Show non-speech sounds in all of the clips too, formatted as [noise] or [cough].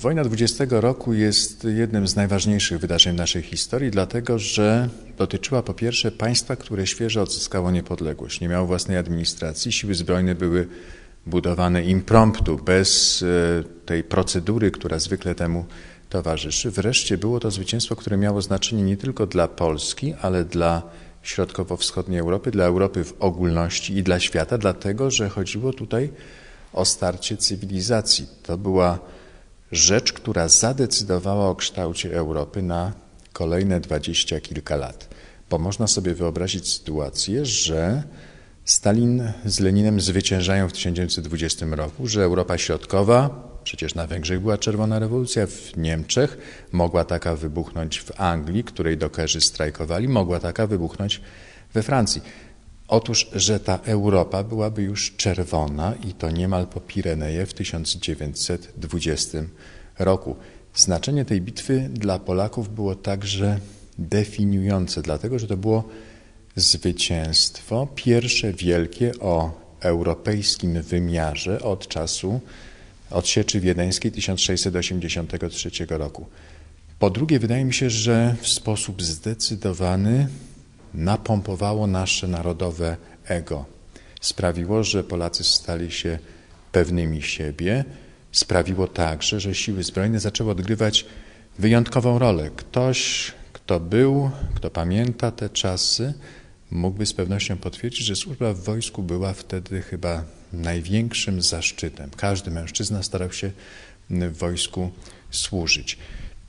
Wojna 20 roku jest jednym z najważniejszych wydarzeń naszej historii, dlatego że dotyczyła po pierwsze państwa, które świeżo odzyskało niepodległość, nie miało własnej administracji, siły zbrojne były budowane impromptu, bez e, tej procedury, która zwykle temu towarzyszy. Wreszcie było to zwycięstwo, które miało znaczenie nie tylko dla Polski, ale dla środkowo-wschodniej Europy, dla Europy w ogólności i dla świata, dlatego że chodziło tutaj o starcie cywilizacji. To była rzecz, która zadecydowała o kształcie Europy na kolejne dwadzieścia kilka lat. Bo można sobie wyobrazić sytuację, że Stalin z Leninem zwyciężają w 1920 roku, że Europa Środkowa, przecież na Węgrzech była czerwona rewolucja, w Niemczech mogła taka wybuchnąć w Anglii, której dokerzy strajkowali, mogła taka wybuchnąć we Francji. Otóż, że ta Europa byłaby już czerwona i to niemal po Pireneje w 1920 roku. Znaczenie tej bitwy dla Polaków było także definiujące, dlatego że to było zwycięstwo, pierwsze wielkie o europejskim wymiarze od czasu odsieczy wiedeńskiej 1683 roku. Po drugie, wydaje mi się, że w sposób zdecydowany napompowało nasze narodowe ego. Sprawiło, że Polacy stali się pewnymi siebie. Sprawiło także, że siły zbrojne zaczęły odgrywać wyjątkową rolę. Ktoś, kto był, kto pamięta te czasy, mógłby z pewnością potwierdzić, że służba w wojsku była wtedy chyba największym zaszczytem. Każdy mężczyzna starał się w wojsku służyć.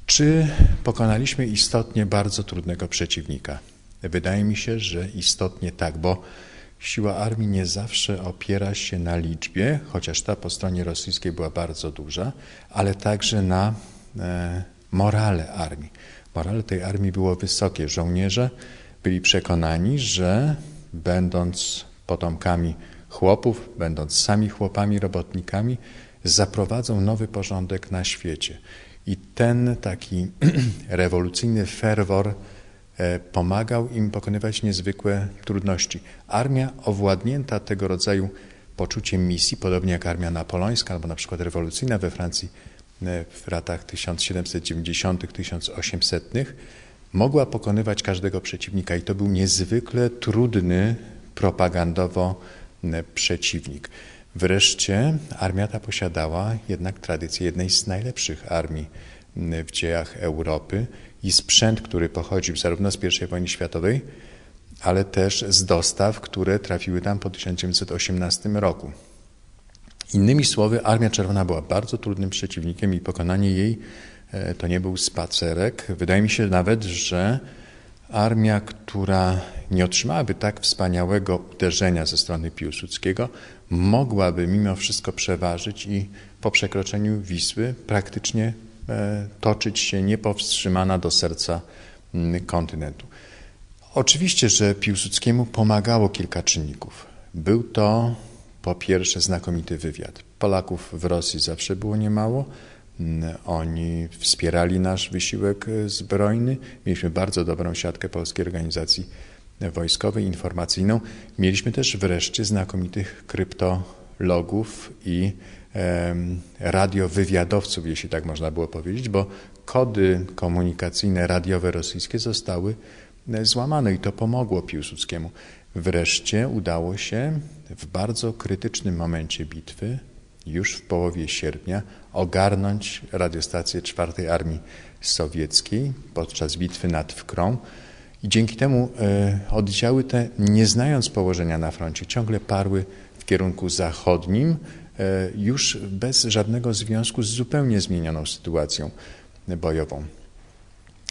Czy pokonaliśmy istotnie bardzo trudnego przeciwnika? Wydaje mi się, że istotnie tak, bo siła armii nie zawsze opiera się na liczbie, chociaż ta po stronie rosyjskiej była bardzo duża, ale także na e, morale armii. Morale tej armii było wysokie. Żołnierze byli przekonani, że będąc potomkami chłopów, będąc sami chłopami, robotnikami, zaprowadzą nowy porządek na świecie. I ten taki [clears throat] rewolucyjny ferwor pomagał im pokonywać niezwykłe trudności. Armia owładnięta tego rodzaju poczuciem misji, podobnie jak armia napoleońska albo na przykład rewolucyjna we Francji e, w latach 1790-1800, mogła pokonywać każdego przeciwnika i to był niezwykle trudny propagandowo przeciwnik. Wreszcie armia ta posiadała jednak tradycję jednej z najlepszych armii w dziejach Europy i sprzęt, który pochodził zarówno z I wojny światowej, ale też z dostaw, które trafiły tam po 1918 roku. Innymi słowy, Armia Czerwona była bardzo trudnym przeciwnikiem i pokonanie jej E, to nie był spacerek. Wydaje mi się nawet, że armia, która nie otrzymałaby tak wspaniałego uderzenia ze strony Piłsudskiego, mogłaby mimo wszystko przeważyć i po przekroczeniu Wisły praktycznie toczyć się niepowstrzymana do serca kontynentu. Oczywiście, że Piłsudskiemu pomagało kilka czynników. Był to po pierwsze znakomity wywiad. Polaków w Rosji zawsze było niemało, Mm, oni wspierali nasz wysiłek e, zbrojny. Mieliśmy bardzo dobrą siatkę Polskiej Organizacji Wojskowej, informacyjną. Mieliśmy też wreszcie znakomitych kryptologów i radiowywiadowców, jeśli tak można było powiedzieć, bo kody komunikacyjne radiowe rosyjskie zostały e, złamane i to pomogło Piłsudskiemu. Wreszcie udało się w bardzo krytycznym momencie bitwy już w połowie sierpnia ogarnąć radiostację czwartej Armii Sowieckiej podczas bitwy nad Wkrą. I dzięki temu e, oddziały te, nie znając położenia na froncie, ciągle parły w kierunku zachodnim, już bez żadnego związku z zupełnie zmienioną sytuacją bojową.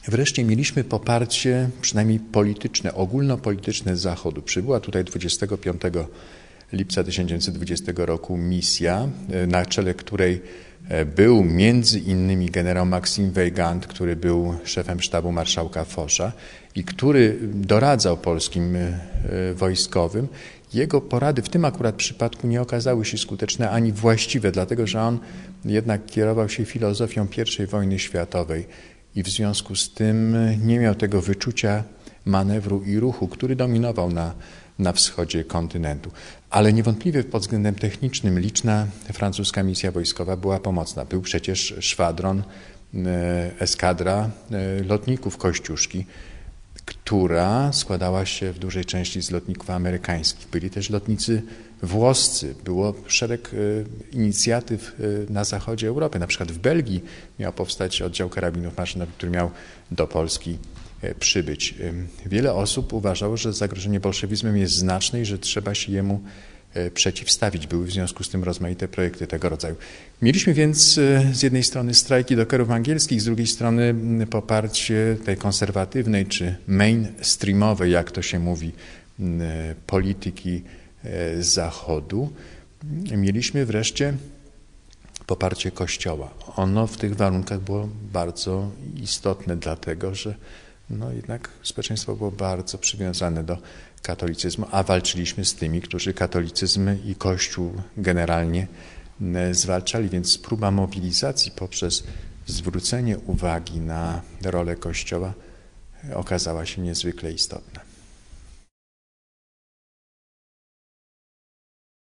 Wreszcie mieliśmy poparcie, przynajmniej polityczne, ogólnopolityczne Zachodu. Przybyła tutaj 25 lipca 1920 roku misja, e, na czele której e, był między innymi generał Maxim Weygand, który był szefem sztabu marszałka Fosza i który doradzał polskim e, wojskowym. Jego porady w tym akurat przypadku nie okazały się skuteczne ani właściwe, dlatego że on jednak kierował się filozofią I wojny światowej i w związku z tym nie miał tego wyczucia manewru i ruchu, który dominował na na wschodzie kontynentu. Ale niewątpliwie pod względem technicznym liczna francuska misja wojskowa była pomocna. Był przecież szwadron, eskadra lotników Kościuszki, która składała się w dużej części z lotników amerykańskich. Byli też lotnicy włoscy. Było szereg e, inicjatyw e, na zachodzie Europy. Na przykład w Belgii miał powstać oddział karabinów maszynowych, który miał do Polski e, przybyć. Wiele osób uważało, że zagrożenie bolszewizmem jest znaczne i że trzeba się jemu przeciwstawić. Były w związku z tym rozmaite projekty tego rodzaju. Mieliśmy więc e, z jednej strony strajki dokerów angielskich, z drugiej strony poparcie tej konserwatywnej czy mainstreamowej, jak to się mówi, e, polityki Zachodu. Mieliśmy wreszcie poparcie Kościoła. Ono w tych warunkach było bardzo istotne, dlatego że no jednak społeczeństwo było bardzo przywiązane do katolicyzmu, a walczyliśmy z tymi, którzy katolicyzm i Kościół generalnie zwalczali, więc próba mobilizacji poprzez zwrócenie uwagi na rolę Kościoła okazała się niezwykle istotna.